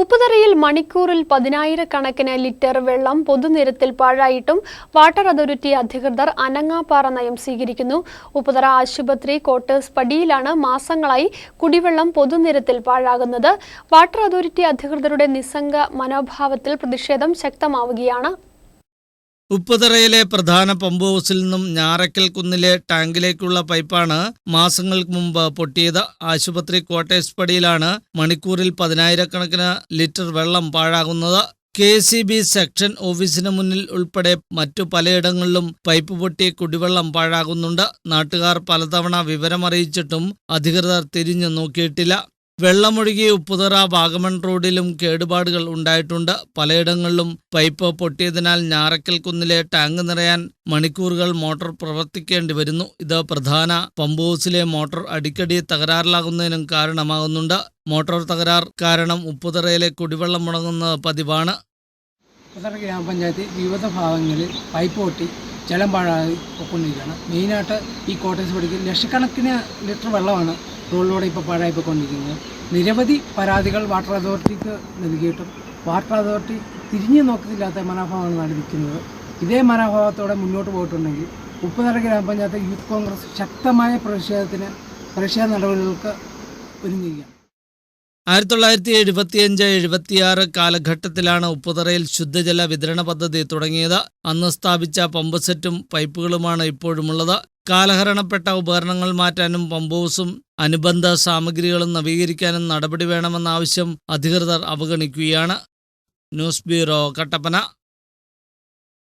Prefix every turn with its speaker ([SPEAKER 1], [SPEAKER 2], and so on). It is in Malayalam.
[SPEAKER 1] ഉപ്പുതറയിൽ മണിക്കൂറിൽ പതിനായിരക്കണക്കിന് ലിറ്റർ വെള്ളം പൊതുനിരത്തിൽ പാഴായിട്ടും വാട്ടർ അതോറിറ്റി അധികൃതർ അനങ്ങാപ്പാറ നയം സ്വീകരിക്കുന്നു. ഉപ്പുതറ ആശുപത്രി ക്വാർട്ടേഴ്സ് പടിയിലാണ് മാസങ്ങളായി കുടിവെള്ളം പൊതുനിരത്തിൽ പാഴാകുന്നത്. വാട്ടർ അതോറിറ്റി അധികൃതരുടെ നിസ്സംഗ മനോഭാവത്തിൽ പ്രതിഷേധം ശക്തമാവുകയാണ്.
[SPEAKER 2] ഉപ്പുതറയിലെ പ്രധാന പമ്പ് ഹൗസിൽ നിന്നും ഞാറക്കൽ കുന്നിലെ ടാങ്കിലേക്കുള്ള പൈപ്പാണ് മാസങ്ങൾക്ക് മുമ്പ് പൊട്ടിയത്. ആശുപത്രി ക്വാർട്ടേഴ്സ് പടിയിലാണ് മണിക്കൂറിൽ പതിനായിരക്കണക്കിന് ലിറ്റർ വെള്ളം പാഴാകുന്നത്. കെ സി ബി സെക്ഷൻ ഓഫീസിന് മുന്നിൽ ഉൾപ്പെടെ മറ്റു പലയിടങ്ങളിലും പൈപ്പ് പൊട്ടി കുടിവെള്ളം പാഴാകുന്നുണ്ട്. നാട്ടുകാർ പലതവണ വിവരമറിയിച്ചിട്ടും അധികൃതർ തിരിഞ്ഞു നോക്കിയിട്ടില്ല. വെള്ളമൊഴുകി ഉപ്പുതറ വാഗമൺ റോഡിലും കേടുപാടുകൾ ഉണ്ടായിട്ടുണ്ട്. പലയിടങ്ങളിലും പൈപ്പ് പൊട്ടിയതിനാൽ ഞാറക്കൽ കുന്നിലെ ടാങ്ക് നിറയാൻ മണിക്കൂറുകൾ മോട്ടോർ പ്രവർത്തിക്കേണ്ടി വരുന്നു. ഇത് പ്രധാന പമ്പ് ഹൗസിലെ മോട്ടോർ അടിക്കടി തകരാറിലാകുന്നതിനും കാരണമാകുന്നുണ്ട്. മോട്ടോർ തകരാർ കാരണം ഉപ്പുതറയിലെ കുടിവെള്ളം മുടങ്ങുന്നത് പതിവാണ്.
[SPEAKER 3] ഗ്രാമപഞ്ചായത്ത് വിവിധ ഭാഗങ്ങളിൽ പൈപ്പ് പൊട്ടി ജലം പാഴായി പൊക്കൊണ്ടിരിക്കുകയാണ്. മെയിനായിട്ട് ഈ കോട്ടേഴ്സ് പഠിക്കുന്ന ലക്ഷക്കണക്കിന് ലിറ്റർ വെള്ളമാണ് റോഡിലൂടെ ഇപ്പോൾ പാഴായിപ്പോയിക്കൊണ്ടിരിക്കുന്നത് നിരവധി പരാതികൾ വാട്ടർ അതോറിറ്റിക്ക് നൽകിയിട്ടും വാട്ടർ അതോറിറ്റി തിരിഞ്ഞു നോക്കത്തില്ലാത്ത മനോഭാവമാണ് നടന്നിരിക്കുന്നത് ഇതേ മനോഭാവത്തോടെ മുന്നോട്ട് പോയിട്ടുണ്ടെങ്കിൽ ഉപ്പുതറ ഗ്രാമപഞ്ചായത്ത് യൂത്ത് കോൺഗ്രസ് ശക്തമായ പ്രതിഷേധത്തിന് പ്രതിഷേധ നടപടികൾക്ക് ഒരുങ്ങുകയാണ്.
[SPEAKER 2] ആയിരത്തി തൊള്ളായിരത്തി എഴുപത്തിയഞ്ച് എഴുപത്തിയാറ് കാലഘട്ടത്തിലാണ് ഉപ്പുതറയിൽ ശുദ്ധജല വിതരണ പദ്ധതി തുടങ്ങിയത്. അന്ന് സ്ഥാപിച്ച പമ്പ് സെറ്റും പൈപ്പുകളുമാണ് ഇപ്പോഴുമുള്ളത്. കാലഹരണപ്പെട്ട ഉപകരണങ്ങൾ മാറ്റാനും പമ്പോസും അനുബന്ധ സാമഗ്രികളും നവീകരിക്കാനും നടപടി വേണമെന്ന ആവശ്യം അധികൃതർ അവഗണിക്കുകയാണ്. News bureau Kattappana.